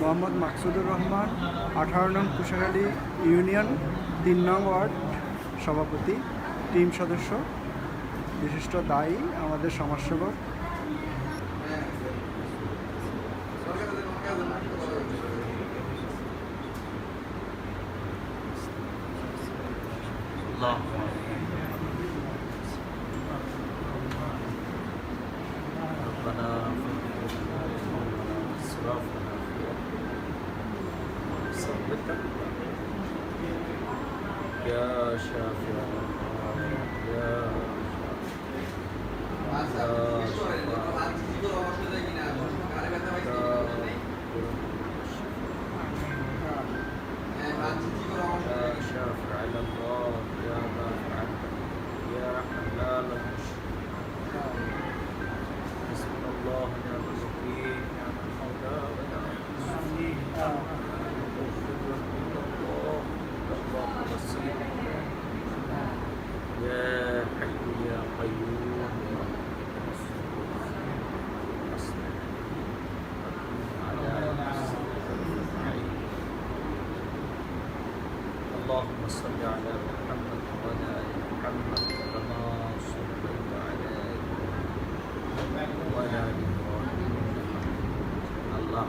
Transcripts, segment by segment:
মোহাম্মদ মাকসুদুর রহমান আঠারো নং কুশাখালী ইউনিয়ন তিন নং ওয়ার্ড সভাপতি টিম সদস্য বিশিষ্ট দায়ী আমাদের সমাজসেবক اللهم ربنا اسرافنا ثبت يا شافع يا يا شافع الله يا دافع يا حلال حسبنا الله ونعم الوكيل نعم المولى ونعم النصير الله الله نصير يا حي يا قيوم يا أصلح على نفسك أجمعين اللهم صل على محمد وعلى ال محمد كما صليت على ابراهيم وعلى ال ابراهيم আল্লাহ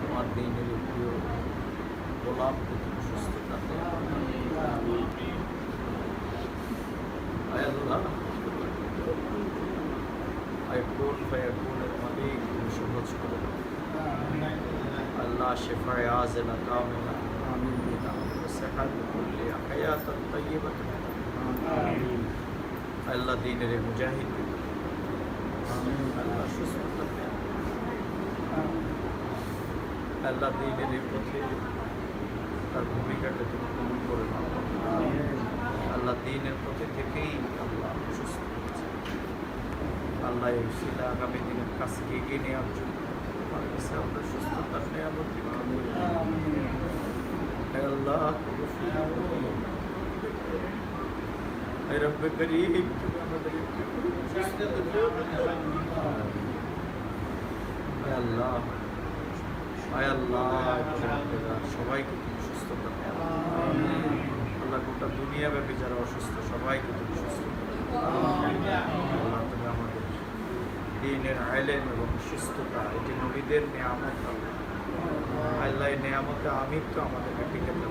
তোমার দিনের প্রিয় গোলামকে তুমি সুস্থতা আয় কোন ফায়াকুনের মালিক তুমি সহজ করে দাও আল্লাহ শেফায় আজেলা কামেলা আমিন صحة كل حياة طيبة আমিন আল্লাহ দিনের এই মুজাহিদ আল্লাহ সুস্থ আল্লাহ দিনের এই পথে তার ভূমিকাটা তুমি কবুল করে নাও আল্লাহ দিনের পথে থেকেই আল্লাহ সুস্থ করেছে আল্লাহ সেটা আগামী দিনের কাজকে এগিয়ে নেওয়ার জন্য আল্লাহ আল্লাহ আল্লাহ সবাইকে তুমি সুস্থতা আল্লাহ গোটা দুনিয়াব্যাপী যারা অসুস্থ, সবাইকে তুমি সুস্থ দিনের আইলেন এবং সুস্থতা, এটি নবীদের নিয়ামত আল্লাহ নিয়ামতে আমি তো আমাদের ব্যক্তি ক্ষেত্রে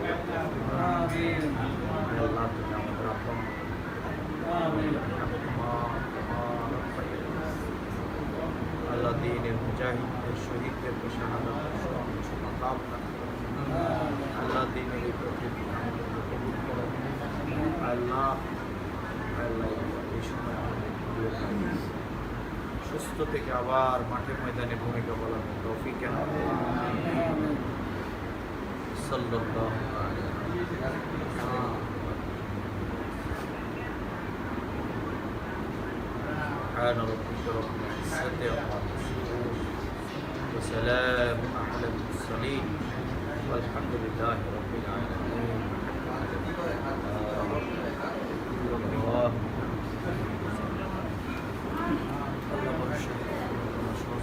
আল্লাহ তুমি আমাদের আপন আল্লাহ দিনের মুজাহিদদের শহীদদেরকে আল্লাহ দিনের এই প্রকৃতি আমাদেরকে আল্লাহ আল্লাহ এই সময় আমাদের সুস্থ থেকে আবার মাঠে ময়দানে ভূমিকা বলার তৌফিক কেন সাল্লাল্লাহু আলাইহি ওয়াসাল্লাম سبحان ربك رب العزة عما يصفون وسلام على المرسلين والحمد لله رب العالمين